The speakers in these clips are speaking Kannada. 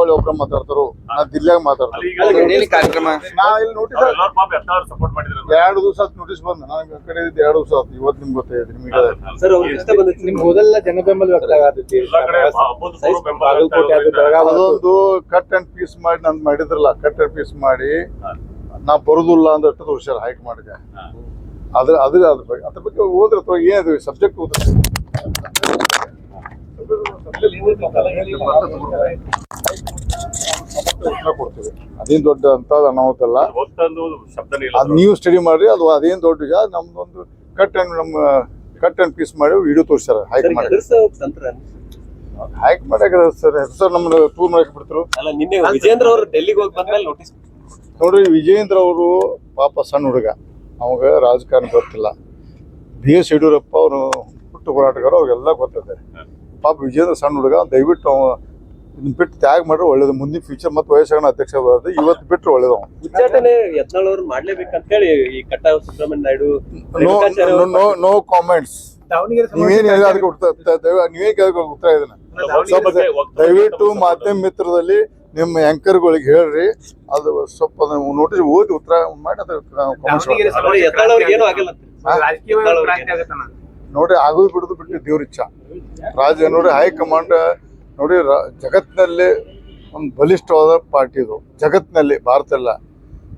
ದೀಪಾವಳಿ ಒಬ್ರ ಮಾತಾಡ್ತಾರು ನಾ ದಿಲ್ಲಾಗ ಮಾತಾಡ್ತಾರೆ. ಕಾರ್ಯಕ್ರಮ ನಾ ಇಲ್ಲಿ ನೋಟಿಸ್ ಎಲ್ಲರೂ ಪಾಪ ಎತ್ತಾದ್ರು ಸಪೋರ್ಟ್ ಮಾಡಿದ್ರು. ಎರಡು ದಿವಸ ನೋಟಿಸ್ ಬಂದ. ನನಗೆ ಆ ಕಡೆ ಇದ್ದು ಎರಡು ದಿವಸ ಆಯ್ತು ಇವತ್ತು ನಿಮ್ಗೆ ಗೊತ್ತಾಯ್ತು ನಿಮಗೆ ಸರ್ ಅವ್ರಿಗೆ ಇಷ್ಟ ಬಂದೈತಿ ನಿಮ್ ಮೊದಲ ಜನಬೆಂಬಲ ವ್ಯಕ್ತ ಆಗತೈತಿ ಎಲ್ಲ ಕಡೆ ಹಬ್ಬದ ಪೂರ್ವ ಬೆಂಬಲ ಅದು ವ್ಯಕ್ತ ಬೆಳಗಾವಿ ಅದೊಂದು ಕಟ್ ಅಂಡ್ ಪೀಸ್ ಮಾಡಿ ನಾನು ಮಾಡಿದ್ರಲ್ಲ ಕಟ್ ಅಂಡ್ ಪೀಸ್ ಮಾಡಿ ನಾ ಬರುದಿಲ್ಲ ಅಂತ ತೋರಿಸ್ಯಾರ ಹೈಕ್ ಮಾಡಿದೆ. ಅದ್ರ ಅದ್ರ ಅದ್ರ ಬಗ್ಗೆ ಅದ್ರ ಬಗ್ಗೆ ಹೋದ್ರೆ ಅಥವಾ ಏನಿದೆ ಸಬ್ಜೆಕ್ಟ್ ಕೊಡ್ತೀವಿ ಅದೇನ್ ದೊಡ್ಡ ಅಂತ ಅನಾಹುತ ಅಲ್ಲ. ಅದ್ ನೀವು ಸ್ಟಡಿ ಮಾಡ್ರಿ ಅದು ಅದೇನ್ ದೊಡ್ಡ ವಿಷಯ ನಮ್ದೊಂದು ಕಟ್ ಅಂಡ್ ನಮ್ಮ ಕಟ್ ಅಂಡ್ ಪೀಸ್ ಮಾಡಿ ವಿಡಿಯೋ ತೋರಿಸ್ತಾರ ಹೈಕ್ ಮಾಡಿ. ಹೈಕ್ ಸರ್ ಸರ್ ನಮ್ಮನ್ನ ಟೂರ್ ಮಾಡಕ್ ಬಿಡ್ತರು. ಅಲ್ಲ ನಿನ್ನೆ ವಿಜೇಂದ್ರ ಅವರು ಡೆಲ್ಲಿಗೆ ಹೋಗಿ ಬಂದ್ಮೇಲೆ ನೋಟಿಸ್ ನೋಡ್ರಿ ವಿಜಯೇಂದ್ರ ಅವರು ಪಾಪ ಸಣ್ಣ ಹುಡುಗ. ಅವಾಗ ರಾಜಕಾರಣ ಗೊತ್ತಿಲ್ಲ. ಬಿ ಎಸ್ ಯಡಿಯೂರಪ್ಪ ಅವರು ಹುಟ್ಟು ಹೋರಾಟಗಾರ ಅವ್ರಿಗೆಲ್ಲ ಗೊತ್ತಿದೆ. ಪಾಪ ವಿಜೇಂದ್ರ ಸಣ್ಣ ಹುಡುಗ ದಯವಿಟ್ಟು ಅವ ಬಿಟ್ಟು ತ್ಯಾಗ ಮಾಡ್ರೆ ಒಳ್ಳೇದು. ಮುಂದಿನ ಫ್ಯೂಚರ್ ಮತ್ತೆ ವಯಸ್ಸಾಗಣ ಅಧ್ಯಕ್ಷ ಬರೋದು ಇವತ್ತು ಬಿಟ್ಟರೆ ಒಳ್ಳೇದು. ಉಚ್ಚಾಟನೆ ಯತ್ನಾಳವ್ರು ಮಾಡ್ಲೇಬೇಕಂತ ಹೇಳಿ ಈ Katta Subramanya Naidu no no no comments ನೀವೇನ್ ಹೇಳಿ ಅದಕ್ಕೆ ಕೇಳಬೇಕು ಉತ್ತರ ಇದನ್ನ? ಸ್ವಲ್ಪ ದಯವಿಟ್ಟು ಮಾಧ್ಯಮ ಮಿತ್ರದಲ್ಲಿ ನಿಮ್ಮ ಆಂಕರ್ಗಳಿಗೆ ಹೇಳ್ರಿ. ಅದು ಸ್ವಲ್ಪ ನೋಟಿಸ್ ಓದಿ ಉತ್ತರ ಮಾಡಿ ಅದಕ್ಕೆ ನೋಡ್ರಿ ಆಗೋದು ಬಿಡುದು ಬಿಟ್ಟು ದೇವ್ರ ಇಚ್ಛಾ ರಾಜ ನೋಡಿ ಹೈಕಮಾಂಡ್ ನೋಡಿ ರ- ಜಗತ್ತಿನಲ್ಲಿ ಒಂದು ಬಲಿಷ್ಠವಾದ ಪಾರ್ಟಿ ಇದು. ಜಗತ್ತಿನಲ್ಲಿ ಭಾರತ ಎಲ್ಲ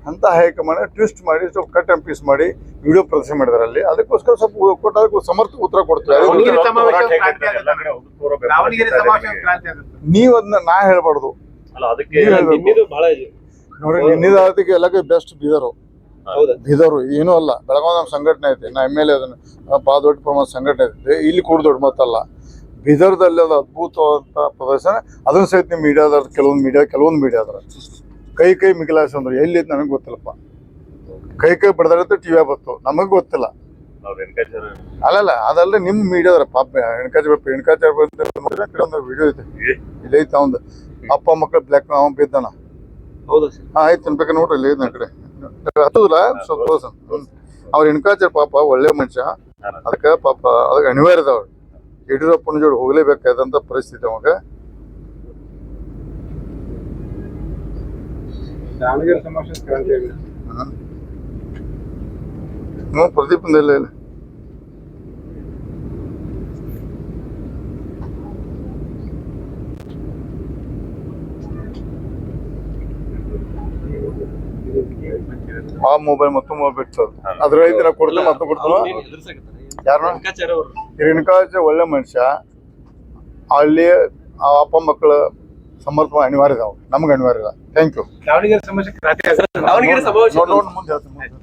ಅಂತ ಹೈಕಮಾಂಡ್ ಟ್ವಿಸ್ಟ್ ಮಾಡಿ ಸ್ವಲ್ಪ ಕಟ್ ಆ್ಯಂಡ್ ಪೀಸ್ ಮಾಡಿ ವಿಡಿಯೋ ಪ್ರದರ್ಶನ ಮಾಡಿದಾರೆ ಅಲ್ಲಿ. ಅದಕ್ಕೋಸ್ಕರ ಸ್ವಲ್ಪ ಕೊಟ್ಟ ಅದಕ್ಕೆ ಸಮರ್ಥ ಉತ್ತರ ಕೊಡ್ತಾರೆ. ನೀವು ಅದನ್ನ ನಾ ಹೇಳ್ಬಾರ್ದು. ಅಲ್ಲ ಅದಕ್ಕೆ ನೀವು ಬಹಳ ಇದೆ. ನೋಡಿ ನಿನ್ನಿದಾತಿಗೆ ಎಲ್ಲಕ್ಕೆ ಬೆಸ್ಟ್ ಬೀದರು. ಹೌದಾ. ಬೀದರು ಏನೂ ಅಲ್ಲ. ಬೆಳಗಾವಿ ನಮ್ಮ ಸಂಘಟನೆ ಐತೆ. ನಾ ಎಂ ಎಲ್ ಎ ಅದನ್ನ ಭಾಳ ದೊಡ್ಡ ಪ್ರಮಾಣ ಸಂಘಟನೆ ಐತೆ. ಇಲ್ಲಿ ಕೂಡ ದೊಡ್ಡ ಮಾತಲ್ಲ. ಬೀದರ್ದಲ್ಲಿ ಅದು ಅದ್ಭುತವಾದಂಥ ಪ್ರದರ್ಶನ ಅದನ್ನು ಸಹಿತ ನಿಮ್ಮ ಮೀಡಿಯಾದ ಕೆಲವೊಂದು ಮೀಡಿಯಾ ಕೆಲವೊಂದು ಮೀಡಿಯಾದ್ರ ಕೈ ಕೈ ಮಿಗಿಲಾಸ ಅಂದ್ರೆ ಎಲ್ಲಿ ಐತೆ ನನಗೆ ಗೊತ್ತಿಲ್ಲಪ್ಪ. ಕೈ ಕೈ ಬಡ್ದಾಡತ್ತೆ ಟಿ ವಿ ಬತ್ತು ನಮಗೆ ಗೊತ್ತಿಲ್ಲ. ಅಲ್ಲಲ್ಲ ಅದಲ್ಲ ನಿಮ್ಮ ಮೀಡಿಯಾದ್ರ ಪಾಪ ಹೆಣ್ಕಾಚಾರ ಹೆಣ್ಕಾಚಾರ ಒಂದು ವಿಡಿಯೋ ಐತೆ ಇಲ್ಲಿ ಐತೆ ಅವಂದು. ಅಪ್ಪ ಮಕ್ಕಳು ಬ್ಲ್ಯಾಕ್ ಅವ ಬಿದ್ದಾನ. ಹಾ ಆಯ್ತು ಅನ್ಬೇಕು ನೋಡ್ರಿ ಇಲ್ಲಿ ನನ್ನ ಕಡೆ. ಹತ್ತದಲ್ಲ ಸ್ವಲ್ಪ ಅವ್ರ ಹೆಣ್ಕಾಚಾರ ಪಾಪ ಒಳ್ಳೆ ಮನುಷ್ಯ. ಅದಕ್ಕೆ ಪಾಪ ಅದಕ್ಕೆ ಅನಿವಾರ್ಯ ಅದಾವ ಯಡಿಯೂರಪ್ಪನ ಜೋಡಿ ಹೋಗ್ಲೇಬೇಕಾದಂತ ಪರಿಸ್ಥಿತಿ ಅವಾಗ. ಹ್ಞೂ ಪ್ರದೀಪ್ ಇಲ್ಲ ಇಲ್ಲ. ಆ ಮೊಬೈಲ್ ಮತ್ತೊಮ್ಮೆ ಮೊಬೈಲ್ ಬಿಟ್ಟು ಅದ್ರ ಐದು ಕೊಡ್ತೇನೆ ಮತ್ತೆ ಕೊಡ್ತಾನ ಅವ್ರು. ರೇಣುಕಾಚಾರ್ಯ ಒಳ್ಳೆ ಮನುಷ್ಯ. ಅಲ್ಲಿ ಆ ಅಪ್ಪ ಮಕ್ಕಳು ಸಮರ್ಪಣೆ ಅನಿವಾರ್ಯ ಇದಾವೆ ನಮ್ಗೆ ಅನಿವಾರ್ಯ ಇಲ್ಲ. ಥ್ಯಾಂಕ್ ಯು ದಾವಣಗೆರೆ ಹೇಳ್ತೀನಿ ಮುಂದೆ.